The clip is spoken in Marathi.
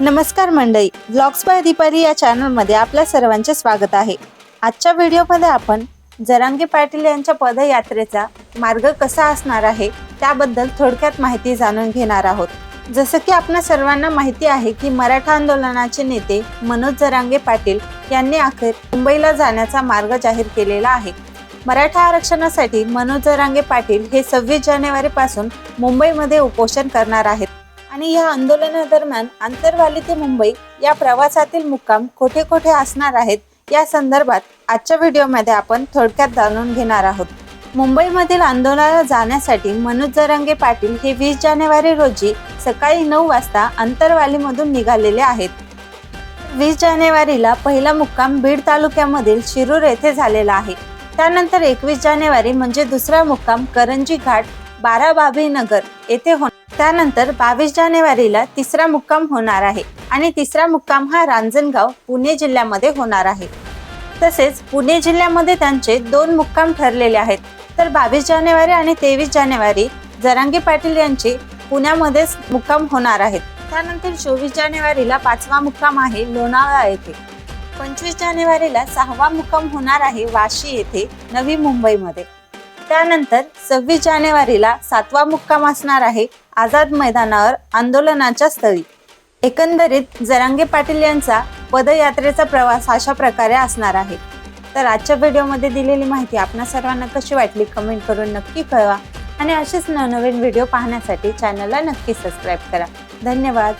नमस्कार मंडळी. ब्लॉग्स बाय दीपाली या चॅनलमध्ये आपल्या सर्वांचे स्वागत आहे. आजच्या व्हिडिओमध्ये आपण जरांगे पाटील यांच्या पदयात्रेचा मार्ग कसा असणार आहे त्याबद्दल थोडक्यात माहिती जाणून घेणार आहोत. जसं की आपल्या सर्वांना माहिती आहे की मराठा आंदोलनाचे नेते मनोज जरांगे पाटील यांनी अखेर मुंबईला जाण्याचा मार्ग जाहीर केलेला आहे. मराठा आरक्षणासाठी मनोज जरांगे पाटील हे सव्वीस जानेवारीपासून मुंबईमध्ये उपोषण करणार आहेत. आणि या आंदोलनादरम्यान आंतरवाली ते मुंबई या प्रवासातील मुक्काम कोठे कोठे असणार आहेत या संदर्भात आजच्या व्हिडिओमध्ये आपण थोडक्यात जाणून घेणार आहोत. मुंबईमधील आंदोलनाला जाण्यासाठी मनोज जरांगे पाटील हे वीस जानेवारी रोजी सकाळी नऊ वाजता आंतरवालीमधून निघालेले आहेत. वीस जानेवारीला पहिला मुक्काम बीड तालुक्यामधील शिरूर येथे झालेला आहे. त्यानंतर एकवीस जानेवारी म्हणजे दुसरा मुक्काम करंजी घाट बाराबाबी नगर येथे होणार त्यानंतर बावीस जानेवारीला तिसरा मुक्काम होणार आहे आणि तिसरा मुक्काम हा रांजणगाव पुणे जिल्ह्यामध्ये होणार आहे. तसेच पुणे जिल्ह्यामध्ये त्यांचे दोन मुक्काम ठरलेले आहेत. तर बावीस जानेवारी आणि तेवीस जानेवारी जरांगी पाटील यांचे पुण्यामध्येच मुक्काम होणार आहेत. त्यानंतर चोवीस जानेवारीला पाचवा मुक्काम आहे लोणावळा येथे. पंचवीस जानेवारीला सहावा मुक्काम होणार आहे वाशी येथे नवी मुंबईमध्ये. त्यानंतर सव्वीस जानेवारीला सातवा मुक्काम असणार आहे आझाद मैदानावर आंदोलनाच्या स्थळी. एकंदरीत जरांगे पाटील यांचा पदयात्रेचा प्रवास अशा प्रकारे असणार आहे. तर आजच्या व्हिडिओमध्ये दिलेली माहिती आपणा सर्वांना कशी वाटली कमेंट करून नक्की कळवा. आणि असेच नवनवीन व्हिडिओ पाहण्यासाठी चॅनलला नक्की सबस्क्राईब करा. धन्यवाद.